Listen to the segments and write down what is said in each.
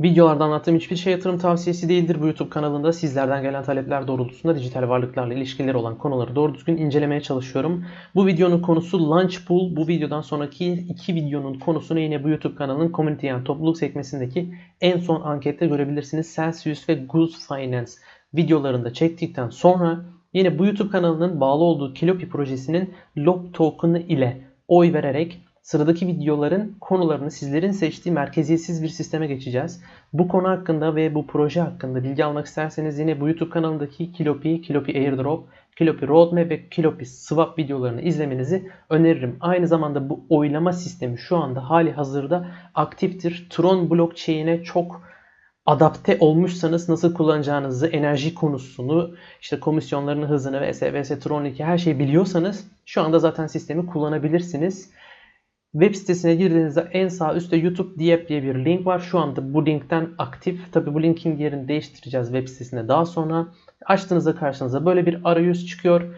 Videolarda anlattığım hiçbir şey yatırım tavsiyesi değildir. Bu YouTube kanalında sizlerden gelen talepler doğrultusunda dijital varlıklarla ilişkileri olan konuları doğru düzgün incelemeye çalışıyorum. Bu videonun konusu Launchpool. Bu videodan sonraki iki videonun konusunu yine bu YouTube kanalının Community yani topluluk sekmesindeki en son ankette görebilirsiniz. Celsius ve Goose Finance videolarında çektikten sonra yine bu YouTube kanalının bağlı olduğu Kilopi projesinin LOP token'ı ile oy vererek Sıradaki videoların konularını sizlerin seçtiği merkeziyetsiz bir sisteme geçeceğiz. Bu konu hakkında ve bu proje hakkında bilgi almak isterseniz yine bu YouTube kanalındaki Kilopi, Kilopi Airdrop, Kilopi Roadmap ve Kilopi Swap videolarını izlemenizi öneririm. Aynı zamanda bu oylama sistemi şu anda hali hazırda aktiftir. Tron blockchain'e çok adapte olmuşsanız nasıl kullanacağınızı, enerji konusunu, işte komisyonların hızını vs. vs. Tron 2 her şeyi biliyorsanız şu anda zaten sistemi kullanabilirsiniz. Web sitesine girdiğinizde en sağ üstte YouTube diye bir link var. Şu anda bu linkten aktif. Tabi bu linkin yerini değiştireceğiz web sitesinde daha sonra. Açtığınızda karşınıza böyle bir arayüz çıkıyor.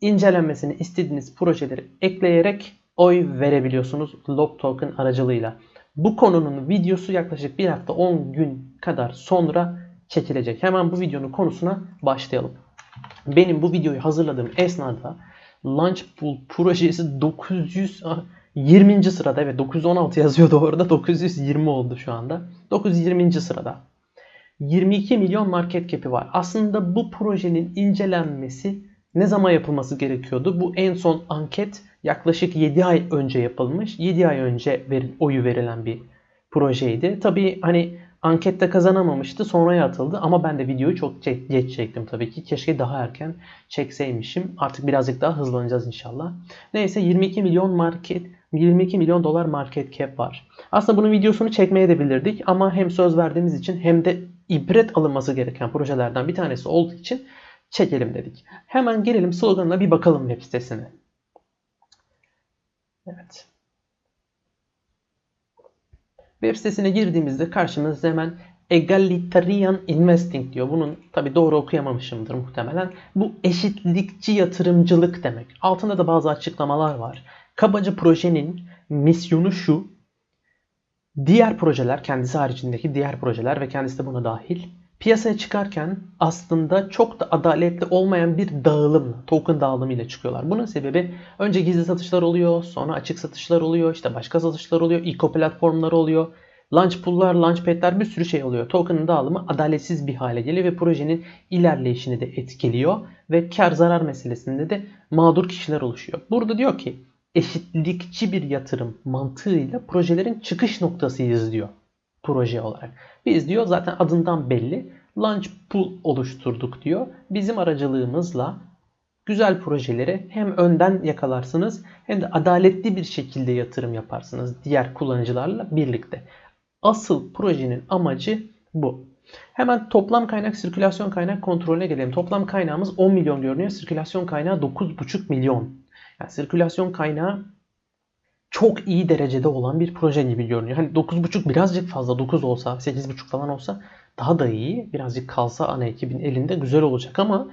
İncelenmesini istediğiniz projeleri ekleyerek oy verebiliyorsunuz Lob Token aracılığıyla. Bu konunun videosu yaklaşık bir hafta 10 gün kadar sonra çekilecek. Hemen bu videonun konusuna başlayalım. Benim bu videoyu hazırladığım esnada Launchpool projesi 900 20. sırada evet 916 yazıyordu orada 920 oldu şu anda. 920. sırada. 22 milyon market cap'i var. Aslında bu projenin incelenmesi ne zaman yapılması gerekiyordu? Bu en son anket yaklaşık 7 ay önce yapılmış. 7 ay önce oyu verilen bir projeydi. Tabii hani Ankette kazanamamıştı. Sonraya atıldı ama ben de videoyu çok geç çektim tabii ki. Keşke daha erken çekseymişim. Artık birazcık daha hızlanacağız inşallah. Neyse 22 milyon market 22 milyon dolar market cap var. Aslında bunun videosunu çekmeye de bilirdik ama hem söz verdiğimiz için hem de ibret alınması gereken projelerden bir tanesi olduğu için çekelim dedik. Hemen gelelim sloganına bir bakalım web sitesine. Evet. Web sitesine girdiğimizde karşımızda hemen egalitarian investing diyor. Bunun tabi doğru okuyamamışımdır muhtemelen. Bu eşitlikçi yatırımcılık demek. Altında da bazı açıklamalar var. Kabaca projenin misyonu şu. Diğer projeler, kendisi haricindeki diğer projeler ve kendisi de buna dahil piyasaya çıkarken aslında çok da adaletli olmayan bir dağılımla, token dağılımıyla çıkıyorlar. Bunun sebebi önce gizli satışlar oluyor, sonra açık satışlar oluyor, işte başka satışlar oluyor, eco platformları oluyor. Launch pool'lar, launchpad'ler bir sürü şey oluyor. Token'ın dağılımı adaletsiz bir hale geliyor ve projenin ilerleyişini de etkiliyor ve kar zarar meselesinde de mağdur kişiler oluşuyor. Burada diyor ki eşitlikçi bir yatırım mantığıyla projelerin çıkış noktasıyız diyor proje olarak. Biz diyor zaten adından belli launch pool oluşturduk diyor. Bizim aracılığımızla güzel projeleri hem önden yakalarsınız hem de adaletli bir şekilde yatırım yaparsınız diğer kullanıcılarla birlikte. Asıl projenin amacı bu. Hemen toplam kaynak sirkülasyon kaynak kontrolüne gelelim. Toplam kaynağımız 10 milyon görünüyor. Sirkülasyon kaynağı 9,5 milyon. Yani sirkülasyon kaynağı çok iyi derecede olan bir proje gibi görünüyor. Hani 9.5 birazcık fazla 9 olsa 8.5 falan olsa daha da iyi. Birazcık kalsa ana ekibin elinde güzel olacak ama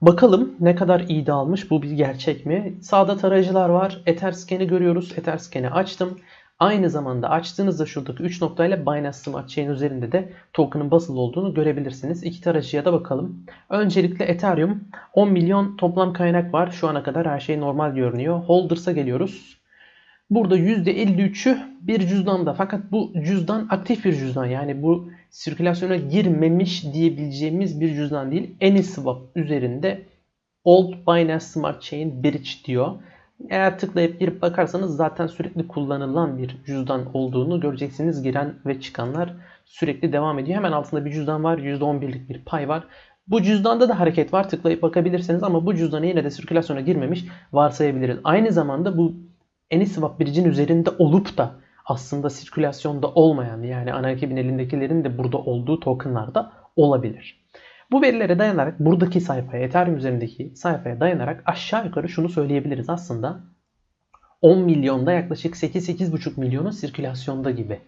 bakalım ne kadar iyi dağılmış bu bir gerçek mi? Sağda tarayıcılar var. Etherscan'i görüyoruz. Etherscan'i açtım. Aynı zamanda açtığınızda şuradaki 3 noktayla Binance Smart Chain üzerinde de token'ın basılı olduğunu görebilirsiniz. İki tarayıcıya da bakalım. Öncelikle Ethereum 10 milyon toplam kaynak var. Şu ana kadar her şey normal görünüyor. Holders'a geliyoruz. Burada %53'ü bir cüzdanda fakat bu cüzdan aktif bir cüzdan yani bu sirkülasyona girmemiş diyebileceğimiz bir cüzdan değil. AnySwap üzerinde Old Binance Smart Chain Bridge diyor. Eğer tıklayıp girip bakarsanız zaten sürekli kullanılan bir cüzdan olduğunu göreceksiniz. Giren ve çıkanlar sürekli devam ediyor. Hemen altında bir cüzdan var. %11'lik bir pay var. Bu cüzdanda da hareket var. Tıklayıp bakabilirsiniz ama bu cüzdanı yine de sirkülasyona girmemiş varsayabiliriz. Aynı zamanda bu AnySwap bridge'in üzerinde olup da aslında sirkülasyonda olmayan yani ana ekibin elindekilerin de burada olduğu tokenlar da olabilir. Bu verilere dayanarak buradaki sayfaya, Ethereum üzerindeki sayfaya dayanarak aşağı yukarı şunu söyleyebiliriz aslında. 10 milyonda yaklaşık 8-8,5 milyonu sirkülasyonda gibi.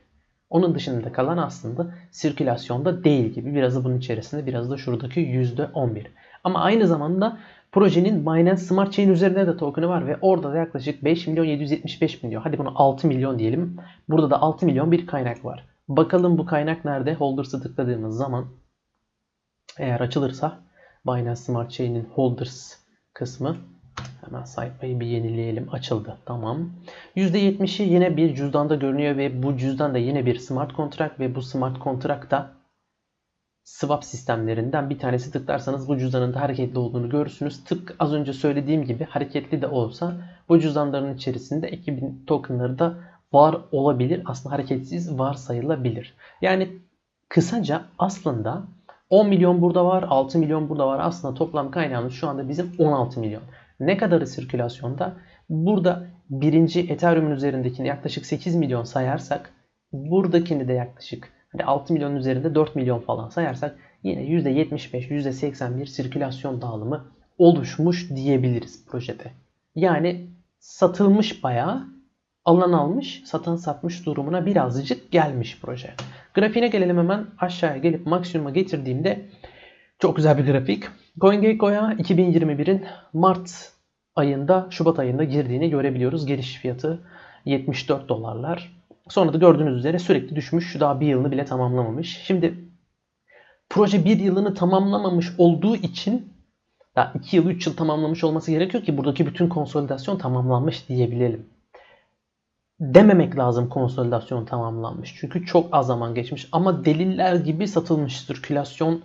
Onun dışında kalan aslında sirkülasyonda değil gibi. Biraz da bunun içerisinde biraz da şuradaki %11. Ama aynı zamanda projenin Binance Smart Chain üzerinde de token'ı var ve orada da yaklaşık 5 milyon 775 milyon. Hadi bunu 6 milyon diyelim. Burada da 6 milyon bir kaynak var. Bakalım bu kaynak nerede? Holders'ı tıkladığımız zaman eğer açılırsa Binance Smart Chain'in Holders kısmı hemen sayfayı bir yenileyelim. Açıldı. Tamam. %70'i yine bir cüzdanda görünüyor ve bu cüzdan da yine bir smart contract ve bu smart contract da swap sistemlerinden bir tanesi tıklarsanız bu cüzdanın da hareketli olduğunu görürsünüz. Tıpkı az önce söylediğim gibi hareketli de olsa bu cüzdanların içerisinde 2000 tokenları da var olabilir. Aslında hareketsiz varsayılabilir. Yani kısaca aslında 10 milyon burada var, 6 milyon burada var. Aslında toplam kaynağımız şu anda bizim 16 milyon. Ne kadarı sirkülasyonda? Burada birinci Ethereum'un üzerindekini yaklaşık 8 milyon sayarsak buradakini de yaklaşık hani 6 milyon üzerinde 4 milyon falan sayarsak yine %75, %81 sirkülasyon dağılımı oluşmuş diyebiliriz projede. Yani satılmış bayağı alan almış, satan satmış durumuna birazcık gelmiş proje. Grafiğine gelelim hemen aşağıya gelip maksimuma getirdiğimde çok güzel bir grafik. CoinGecko'ya 2021'in Mart ayında, Şubat ayında girdiğini görebiliyoruz. Giriş fiyatı 74 dolarlar. Sonra da gördüğünüz üzere sürekli düşmüş. Daha bir yılını bile tamamlamamış. Şimdi proje bir yılını tamamlamamış olduğu için daha 2 yıl 3 yıl tamamlamış olması gerekiyor ki buradaki bütün konsolidasyon tamamlanmış diyebilelim. Dememek lazım konsolidasyon tamamlanmış. Çünkü çok az zaman geçmiş. Ama deliller gibi satılmış. Sirkülasyon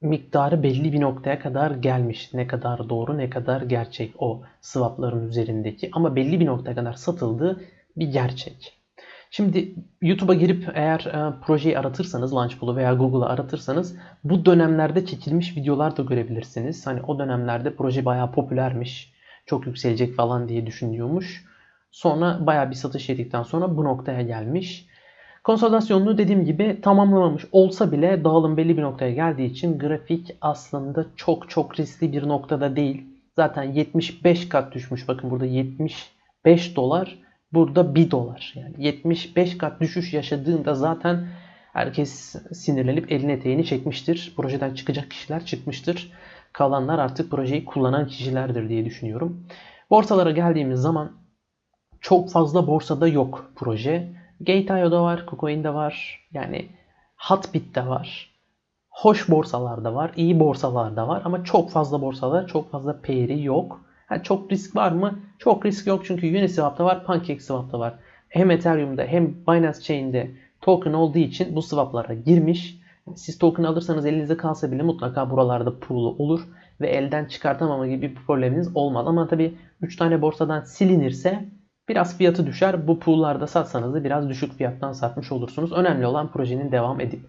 miktarı belli bir noktaya kadar gelmiş. Ne kadar doğru ne kadar gerçek o swapların üzerindeki. Ama belli bir noktaya kadar satıldığı bir gerçek. Şimdi YouTube'a girip eğer e, projeyi aratırsanız Launchpool'u veya Google'a aratırsanız bu dönemlerde çekilmiş videolar da görebilirsiniz. Hani o dönemlerde proje bayağı popülermiş. Çok yükselecek falan diye düşünüyormuş. Sonra bayağı bir satış yedikten sonra bu noktaya gelmiş. Konsolidasyonunu dediğim gibi tamamlamamış olsa bile dağılım belli bir noktaya geldiği için grafik aslında çok çok riskli bir noktada değil. Zaten 75 kat düşmüş. Bakın burada 75 dolar. Burada 1 dolar. Yani 75 kat düşüş yaşadığında zaten herkes sinirlenip elini eteğini çekmiştir. Projeden çıkacak kişiler çıkmıştır. Kalanlar artık projeyi kullanan kişilerdir diye düşünüyorum. Borsalara geldiğimiz zaman çok fazla borsada yok proje. Gate.io'da var, KuCoin'de var. Yani Hotbit'te var. Hoş borsalarda var, iyi borsalarda var ama çok fazla borsada çok fazla payri yok. Ha, çok risk var mı? Çok risk yok çünkü Uniswap'ta var, PancakeSwap'ta var. Hem Ethereum'da hem Binance Chain'de token olduğu için bu swaplara girmiş. Siz token alırsanız elinizde kalsa bile mutlaka buralarda pool'u olur ve elden çıkartamama gibi bir probleminiz olmaz. Ama tabii 3 tane borsadan silinirse Biraz fiyatı düşer. Bu pool'larda satsanız da biraz düşük fiyattan satmış olursunuz. Önemli olan projenin devam edip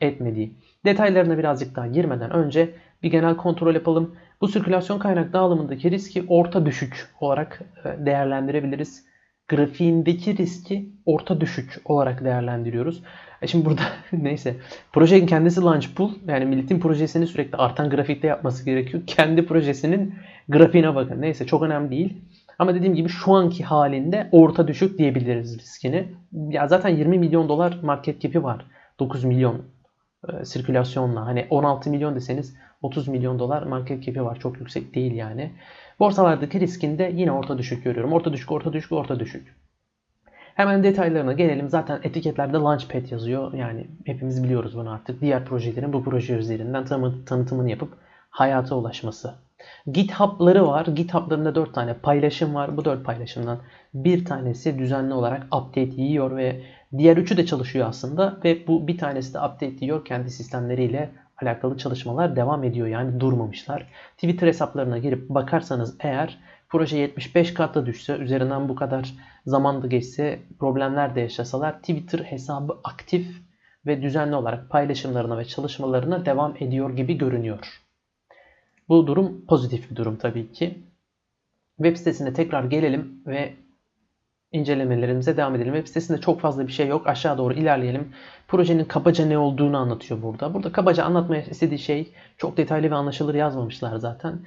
etmediği. Detaylarına birazcık daha girmeden önce bir genel kontrol yapalım. Bu sirkülasyon kaynak dağılımındaki riski orta düşük olarak e, değerlendirebiliriz. Grafiğindeki riski orta düşük olarak değerlendiriyoruz. E şimdi burada neyse projenin kendisi launch pool yani milletin projesini sürekli artan grafikte yapması gerekiyor. Kendi projesinin grafiğine bakın. Neyse çok önemli değil. Ama dediğim gibi şu anki halinde orta düşük diyebiliriz riskini. Ya zaten 20 milyon dolar market cap'i var. 9 milyon e, sirkülasyonla. Hani 16 milyon deseniz 30 milyon dolar market cap'i var. Çok yüksek değil yani. Borsalardaki riskinde yine orta düşük görüyorum. Orta düşük, orta düşük, orta düşük. Hemen detaylarına gelelim. Zaten etiketlerde Launchpad yazıyor. Yani hepimiz biliyoruz bunu artık. Diğer projelerin bu proje üzerinden tanıtımını yapıp hayata ulaşması GitHub'ları var. GitHub'larında 4 tane paylaşım var. Bu 4 paylaşımdan bir tanesi düzenli olarak update yiyor ve diğer üçü de çalışıyor aslında ve bu bir tanesi de update yiyor kendi sistemleriyle alakalı çalışmalar devam ediyor. Yani durmamışlar. Twitter hesaplarına girip bakarsanız eğer proje 75 katta düşse, üzerinden bu kadar zaman da geçse, problemler de yaşasalar Twitter hesabı aktif ve düzenli olarak paylaşımlarına ve çalışmalarına devam ediyor gibi görünüyor. Bu durum pozitif bir durum tabii ki. Web sitesine tekrar gelelim ve incelemelerimize devam edelim. Web sitesinde çok fazla bir şey yok. Aşağı doğru ilerleyelim. Projenin kabaca ne olduğunu anlatıyor burada. Burada kabaca anlatmaya istediği şey çok detaylı ve anlaşılır yazmamışlar zaten.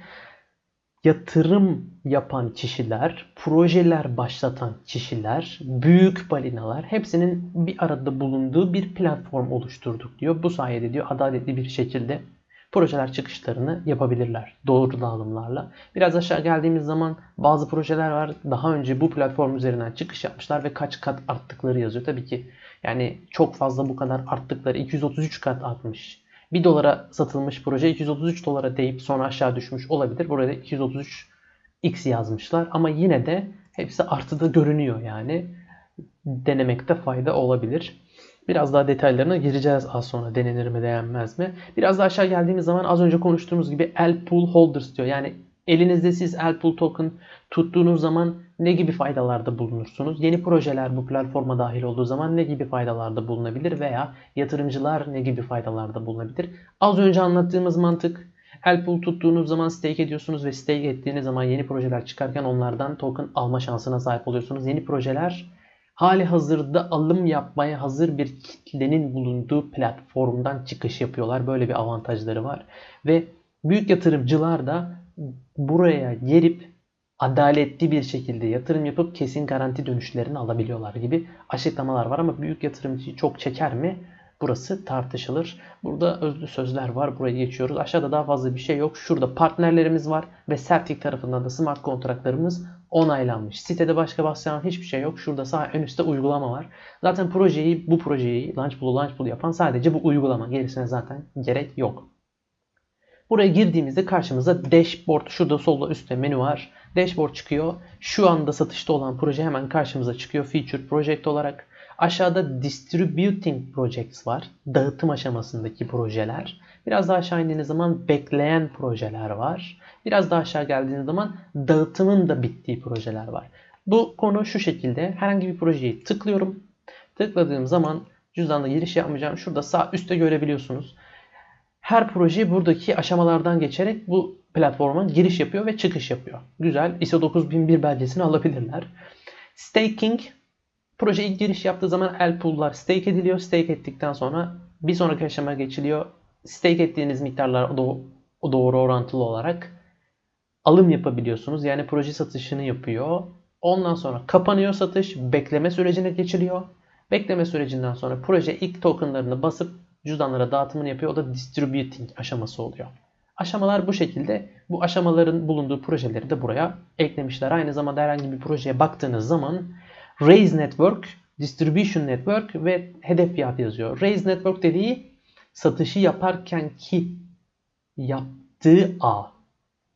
Yatırım yapan kişiler, projeler başlatan kişiler, büyük balinalar hepsinin bir arada bulunduğu bir platform oluşturduk diyor. Bu sayede diyor adaletli bir şekilde projeler çıkışlarını yapabilirler doğru dağılımlarla. Biraz aşağı geldiğimiz zaman bazı projeler var. Daha önce bu platform üzerinden çıkış yapmışlar ve kaç kat arttıkları yazıyor. Tabii ki yani çok fazla bu kadar arttıkları 233 kat artmış. 1 dolara satılmış proje 233 dolara deyip sonra aşağı düşmüş olabilir. Burada 233 x yazmışlar ama yine de hepsi artıda görünüyor yani. Denemekte fayda olabilir. Biraz daha detaylarına gireceğiz az sonra denenir mi denenmez mi. Biraz daha aşağı geldiğimiz zaman az önce konuştuğumuz gibi L pool holders diyor. Yani elinizde siz L pool token tuttuğunuz zaman ne gibi faydalarda bulunursunuz? Yeni projeler bu platforma dahil olduğu zaman ne gibi faydalarda bulunabilir veya yatırımcılar ne gibi faydalarda bulunabilir? Az önce anlattığımız mantık L pool tuttuğunuz zaman stake ediyorsunuz ve stake ettiğiniz zaman yeni projeler çıkarken onlardan token alma şansına sahip oluyorsunuz. Yeni projeler hali hazırda alım yapmaya hazır bir kitlenin bulunduğu platformdan çıkış yapıyorlar. Böyle bir avantajları var. Ve büyük yatırımcılar da buraya gelip adaletli bir şekilde yatırım yapıp kesin garanti dönüşlerini alabiliyorlar gibi açıklamalar var ama büyük yatırımcıyı çok çeker mi? Burası tartışılır. Burada özlü sözler var. Burayı geçiyoruz. Aşağıda daha fazla bir şey yok. Şurada partnerlerimiz var ve Celtic tarafından da smart kontratlarımız onaylanmış. Sitede başka bahseden hiçbir şey yok. Şurada sağ en üstte uygulama var. Zaten projeyi, bu projeyi Launchpool'u Launchpool yapan sadece bu uygulama. Gerisine zaten gerek yok. Buraya girdiğimizde karşımıza dashboard, şurada solda üstte menü var. Dashboard çıkıyor. Şu anda satışta olan proje hemen karşımıza çıkıyor. Feature Project olarak. Aşağıda Distributing Projects var. Dağıtım aşamasındaki projeler. Biraz daha aşağı indiğiniz zaman bekleyen projeler var. Biraz daha aşağı geldiğiniz zaman dağıtımın da bittiği projeler var. Bu konu şu şekilde. Herhangi bir projeyi tıklıyorum. Tıkladığım zaman cüzdanda giriş yapmayacağım. Şurada sağ üstte görebiliyorsunuz. Her proje buradaki aşamalardan geçerek bu platforma giriş yapıyor ve çıkış yapıyor. Güzel. ISO 9001 belgesini alabilirler. Staking Proje ilk giriş yaptığı zaman el pool'lar stake ediliyor. Stake ettikten sonra bir sonraki aşama geçiliyor. Stake ettiğiniz miktarlar doğru orantılı olarak alım yapabiliyorsunuz. Yani proje satışını yapıyor. Ondan sonra kapanıyor satış. Bekleme sürecine geçiliyor. Bekleme sürecinden sonra proje ilk tokenlarını basıp cüzdanlara dağıtımını yapıyor. O da distributing aşaması oluyor. Aşamalar bu şekilde. Bu aşamaların bulunduğu projeleri de buraya eklemişler. Aynı zamanda herhangi bir projeye baktığınız zaman Raise Network, Distribution Network ve hedef fiyat yazıyor. Raise Network dediği satışı yaparken ki yaptığı ağ.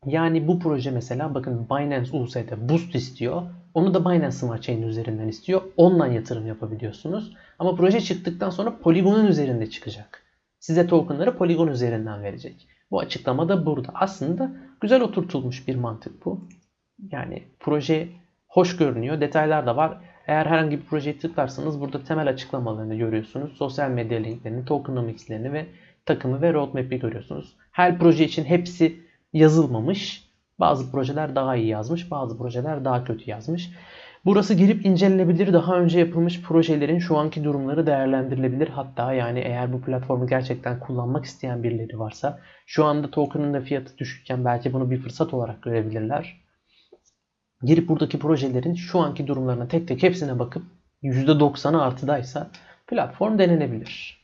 Yani bu proje mesela bakın Binance USD'de boost istiyor. Onu da Binance Smart Chain üzerinden istiyor. Ondan yatırım yapabiliyorsunuz. Ama proje çıktıktan sonra Polygon'un üzerinde çıkacak. Size tokenları Polygon üzerinden verecek. Bu açıklama da burada. Aslında güzel oturtulmuş bir mantık bu. Yani proje hoş görünüyor. Detaylar da var. Eğer herhangi bir projeye tıklarsanız burada temel açıklamalarını görüyorsunuz. Sosyal medya linklerini, tokenomics'lerini ve takımı ve roadmap'i görüyorsunuz. Her proje için hepsi yazılmamış. Bazı projeler daha iyi yazmış, bazı projeler daha kötü yazmış. Burası girip incelenebilir. Daha önce yapılmış projelerin şu anki durumları değerlendirilebilir. Hatta yani eğer bu platformu gerçekten kullanmak isteyen birileri varsa şu anda token'ın da fiyatı düşükken belki bunu bir fırsat olarak görebilirler girip buradaki projelerin şu anki durumlarına tek tek hepsine bakıp %90'ı artıdaysa platform denenebilir.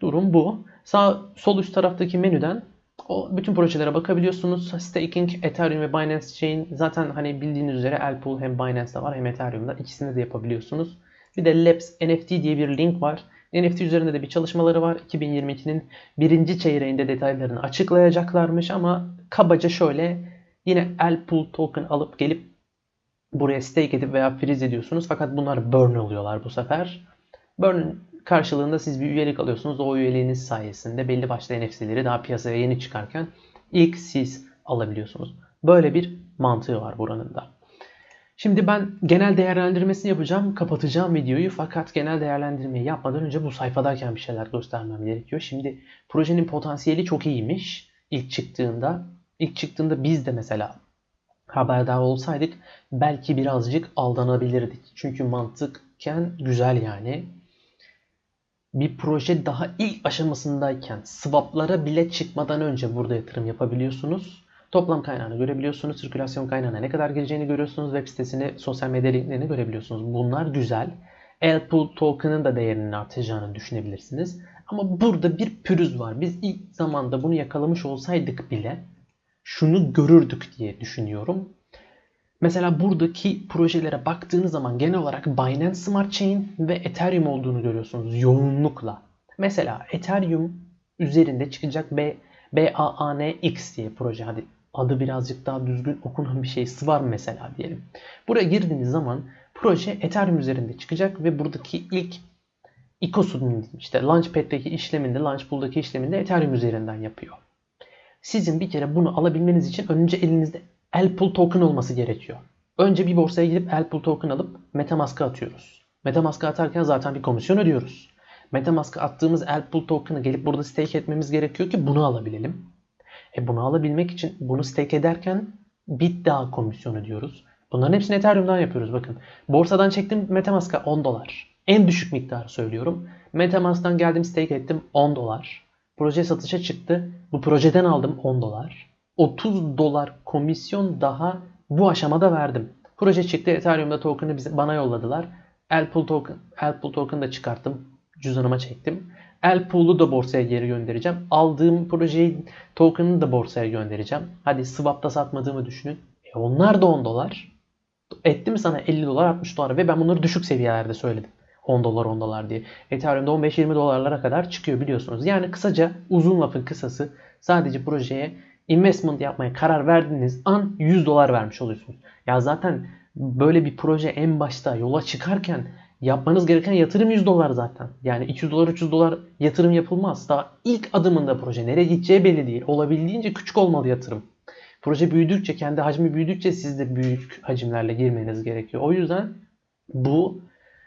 Durum bu. Sağ sol üst taraftaki menüden o bütün projelere bakabiliyorsunuz. Staking, Ethereum ve Binance Chain zaten hani bildiğiniz üzere Elpool hem Binance'da var hem Ethereum'da. ikisini de yapabiliyorsunuz. Bir de Labs NFT diye bir link var. NFT üzerinde de bir çalışmaları var. 2022'nin birinci çeyreğinde detaylarını açıklayacaklarmış ama kabaca şöyle yine Elpool token alıp gelip buraya stake edip veya freeze ediyorsunuz. Fakat bunlar burn oluyorlar bu sefer. Burn karşılığında siz bir üyelik alıyorsunuz. O üyeliğiniz sayesinde belli başlı NFT'leri daha piyasaya yeni çıkarken ilk siz alabiliyorsunuz. Böyle bir mantığı var buranın da. Şimdi ben genel değerlendirmesini yapacağım. Kapatacağım videoyu fakat genel değerlendirmeyi yapmadan önce bu sayfadayken bir şeyler göstermem gerekiyor. Şimdi projenin potansiyeli çok iyiymiş ilk çıktığında. İlk çıktığında biz de mesela haberdar olsaydık belki birazcık aldanabilirdik. Çünkü mantıkken güzel yani. Bir proje daha ilk aşamasındayken swaplara bile çıkmadan önce burada yatırım yapabiliyorsunuz. Toplam kaynağını görebiliyorsunuz. Sirkülasyon kaynağına ne kadar gireceğini görüyorsunuz. Web sitesini, sosyal medya linklerini görebiliyorsunuz. Bunlar güzel. Elpool token'ın da değerinin artacağını düşünebilirsiniz. Ama burada bir pürüz var. Biz ilk zamanda bunu yakalamış olsaydık bile şunu görürdük diye düşünüyorum. Mesela buradaki projelere baktığınız zaman genel olarak Binance Smart Chain ve Ethereum olduğunu görüyorsunuz yoğunlukla. Mesela Ethereum üzerinde çıkacak B, BAANX diye proje. Hadi adı birazcık daha düzgün okunan bir şeysi var mesela diyelim. Buraya girdiğiniz zaman proje Ethereum üzerinde çıkacak ve buradaki ilk İKOS'un işte Launchpad'deki işleminde, Launchpool'daki işleminde Ethereum üzerinden yapıyor. Sizin bir kere bunu alabilmeniz için önce elinizde Elpool token olması gerekiyor. Önce bir borsaya gidip Elpool token alıp Metamask'a atıyoruz. Metamask'a atarken zaten bir komisyon ödüyoruz. Metamask'a attığımız Elpool token'ı gelip burada stake etmemiz gerekiyor ki bunu alabilelim. E bunu alabilmek için bunu stake ederken bir daha komisyon ödüyoruz. Bunların hepsini Ethereum'dan yapıyoruz bakın. Borsadan çektim Metamask'a 10 dolar. En düşük miktarı söylüyorum. Metamask'tan geldim stake ettim 10 dolar. Proje satışa çıktı. Bu projeden aldım 10 dolar. 30 dolar komisyon daha bu aşamada verdim. Proje çıktı. Ethereum'da token'ı bana yolladılar. Elpool token, Elpool token da çıkarttım. Cüzdanıma çektim. Elpool'u da borsaya geri göndereceğim. Aldığım projeyi token'ını da borsaya göndereceğim. Hadi swap'ta satmadığımı düşünün. E onlar da 10 dolar. Etti mi sana 50 dolar 60 dolar ve ben bunları düşük seviyelerde söyledim. 10 dolar 10 dolar diye. Ethereum'da 15-20 dolarlara kadar çıkıyor biliyorsunuz. Yani kısaca uzun lafın kısası sadece projeye investment yapmaya karar verdiğiniz an 100 dolar vermiş oluyorsunuz. Ya zaten böyle bir proje en başta yola çıkarken yapmanız gereken yatırım 100 dolar zaten. Yani 200 dolar 300 dolar yatırım yapılmaz. Daha ilk adımında proje nereye gideceği belli değil. Olabildiğince küçük olmalı yatırım. Proje büyüdükçe, kendi hacmi büyüdükçe siz de büyük hacimlerle girmeniz gerekiyor. O yüzden bu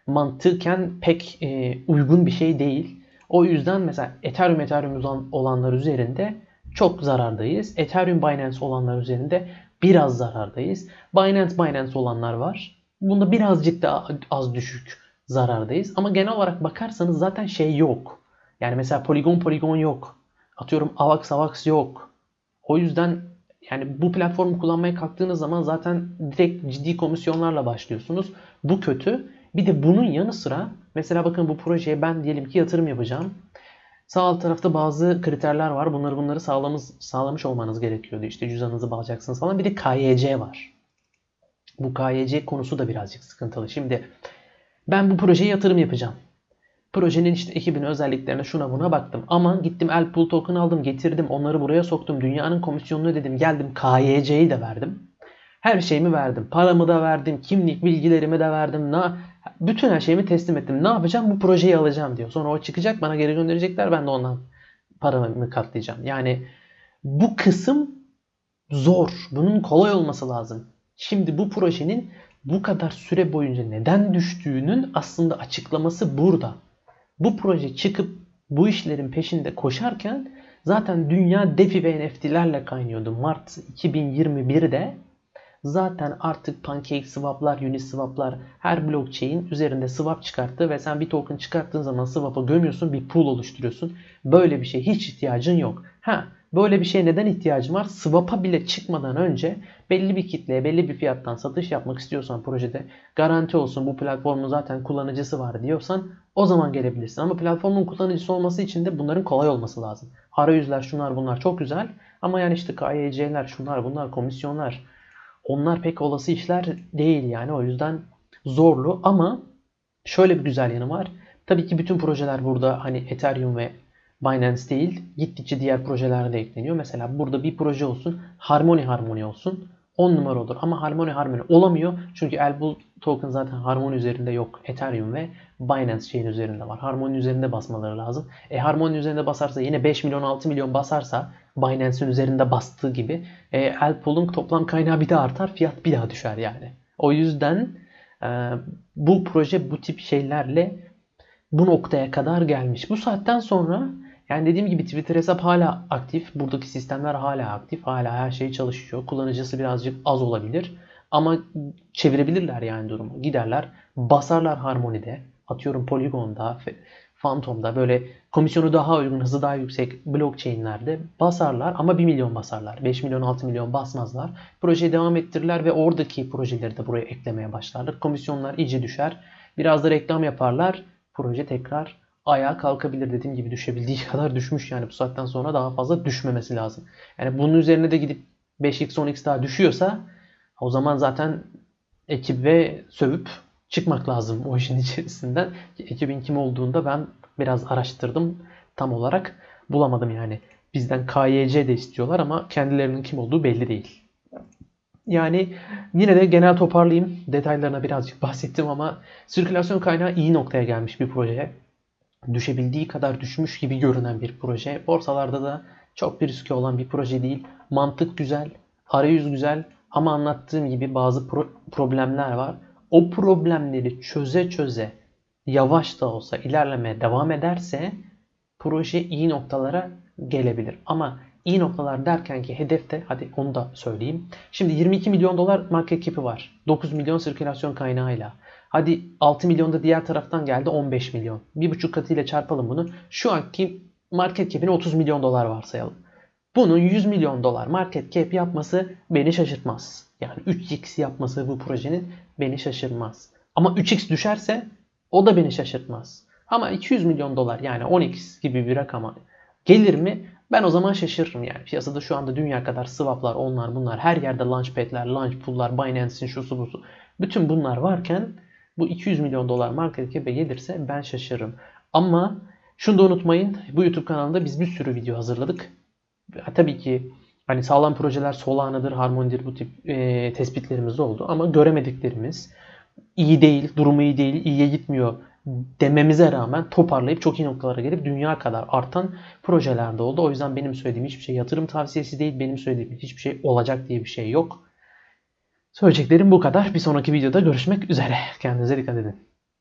mantıken pek e, uygun bir şey değil. O yüzden mesela Ethereum Ethereum olanlar üzerinde çok zarardayız. Ethereum Binance olanlar üzerinde biraz zarardayız. Binance Binance olanlar var. Bunda birazcık daha az düşük zarardayız. Ama genel olarak bakarsanız zaten şey yok. Yani mesela Polygon Polygon yok. Atıyorum Avax Avax yok. O yüzden yani bu platformu kullanmaya kalktığınız zaman zaten direkt ciddi komisyonlarla başlıyorsunuz. Bu kötü. Bir de bunun yanı sıra mesela bakın bu projeye ben diyelim ki yatırım yapacağım. Sağ alt tarafta bazı kriterler var. Bunları bunları sağlamış, sağlamış olmanız gerekiyordu. İşte cüzdanınızı bağlayacaksınız falan. Bir de KYC var. Bu KYC konusu da birazcık sıkıntılı. Şimdi ben bu projeye yatırım yapacağım. Projenin işte ekibin özelliklerine şuna buna baktım. Ama gittim Elpool token aldım getirdim onları buraya soktum. Dünyanın komisyonunu ödedim geldim KYC'yi de verdim. Her şeyimi verdim. Paramı da verdim. Kimlik bilgilerimi de verdim. Na, bütün her şeyimi teslim ettim. Ne yapacağım? Bu projeyi alacağım diyor. Sonra o çıkacak bana geri gönderecekler. Ben de ondan paramı katlayacağım. Yani bu kısım zor. Bunun kolay olması lazım. Şimdi bu projenin bu kadar süre boyunca neden düştüğünün aslında açıklaması burada. Bu proje çıkıp bu işlerin peşinde koşarken zaten dünya DeFi ve NFT'lerle kaynıyordu. Mart 2021'de zaten artık Pancake swaplar, Uniswap'lar her blockchain üzerinde swap çıkarttı ve sen bir token çıkarttığın zaman swap'a gömüyorsun bir pool oluşturuyorsun. Böyle bir şey hiç ihtiyacın yok. Ha böyle bir şey neden ihtiyacın var? Swap'a bile çıkmadan önce belli bir kitleye belli bir fiyattan satış yapmak istiyorsan projede garanti olsun bu platformun zaten kullanıcısı var diyorsan o zaman gelebilirsin. Ama platformun kullanıcısı olması için de bunların kolay olması lazım. Arayüzler şunlar bunlar çok güzel ama yani işte KYC'ler şunlar bunlar komisyonlar onlar pek olası işler değil yani o yüzden zorlu ama şöyle bir güzel yanı var. Tabii ki bütün projeler burada hani Ethereum ve Binance değil gittikçe diğer projeler de ekleniyor. Mesela burada bir proje olsun Harmony Harmony olsun 10 numara olur ama Harmony Harmony olamıyor. Çünkü Elbul token zaten Harmony üzerinde yok. Ethereum ve Binance şeyin üzerinde var. Harmony üzerinde basmaları lazım. E Harmony üzerinde basarsa yine 5 milyon 6 milyon basarsa Binance'in üzerinde bastığı gibi e, Elpool'un toplam kaynağı bir daha artar. Fiyat bir daha düşer yani. O yüzden e, bu proje bu tip şeylerle bu noktaya kadar gelmiş. Bu saatten sonra yani dediğim gibi Twitter hesap hala aktif. Buradaki sistemler hala aktif. Hala her şey çalışıyor. Kullanıcısı birazcık az olabilir. Ama çevirebilirler yani durumu. Giderler basarlar Harmony'de. Atıyorum Polygon'da, Phantom'da böyle komisyonu daha uygun, hızı daha yüksek blockchain'lerde basarlar ama 1 milyon basarlar. 5 milyon, 6 milyon basmazlar. Projeyi devam ettirirler ve oradaki projeleri de buraya eklemeye başlarlar. Komisyonlar iyice düşer. Biraz da reklam yaparlar. Proje tekrar ayağa kalkabilir dediğim gibi düşebildiği kadar düşmüş yani bu saatten sonra daha fazla düşmemesi lazım. Yani bunun üzerine de gidip 5x 10x daha düşüyorsa o zaman zaten ekip ve sövüp çıkmak lazım o işin içerisinden. Ekibin kim olduğunda ben biraz araştırdım tam olarak bulamadım yani. Bizden KYC de istiyorlar ama kendilerinin kim olduğu belli değil. Yani yine de genel toparlayayım. Detaylarına birazcık bahsettim ama sirkülasyon kaynağı iyi noktaya gelmiş bir projeye. Düşebildiği kadar düşmüş gibi görünen bir proje. Borsalarda da çok bir riski olan bir proje değil. Mantık güzel, arayüz güzel ama anlattığım gibi bazı pro- problemler var. O problemleri çöze çöze yavaş da olsa ilerlemeye devam ederse proje iyi noktalara gelebilir. Ama iyi noktalar derken ki hedefte hadi onu da söyleyeyim. Şimdi 22 milyon dolar market cap'i var. 9 milyon sirkülasyon kaynağıyla. Hadi 6 milyon da diğer taraftan geldi 15 milyon. Bir buçuk katıyla çarpalım bunu. Şu anki market cap'ine 30 milyon dolar varsayalım. Bunun 100 milyon dolar market cap yapması beni şaşırtmaz. Yani 3x yapması bu projenin beni şaşırtmaz. Ama 3x düşerse o da beni şaşırtmaz. Ama 200 milyon dolar yani 10x gibi bir rakama gelir mi? Ben o zaman şaşırırım yani. Piyasada şu anda dünya kadar swaplar, onlar bunlar, her yerde launchpad'ler, launch pool'lar, Binance'in şusu busu. Bütün bunlar varken bu 200 milyon dolar market cap'e gelirse ben şaşırırım. Ama şunu da unutmayın. Bu YouTube kanalında biz bir sürü video hazırladık. Tabii ki hani sağlam projeler Solana'dır, Harmony'dir bu tip e, tespitlerimiz oldu. Ama göremediklerimiz iyi değil, durumu iyi değil, iyiye gitmiyor dememize rağmen toparlayıp çok iyi noktalara gelip dünya kadar artan projeler de oldu. O yüzden benim söylediğim hiçbir şey yatırım tavsiyesi değil. Benim söylediğim hiçbir şey olacak diye bir şey yok. Söyleyeceklerim bu kadar. Bir sonraki videoda görüşmek üzere. Kendinize dikkat edin.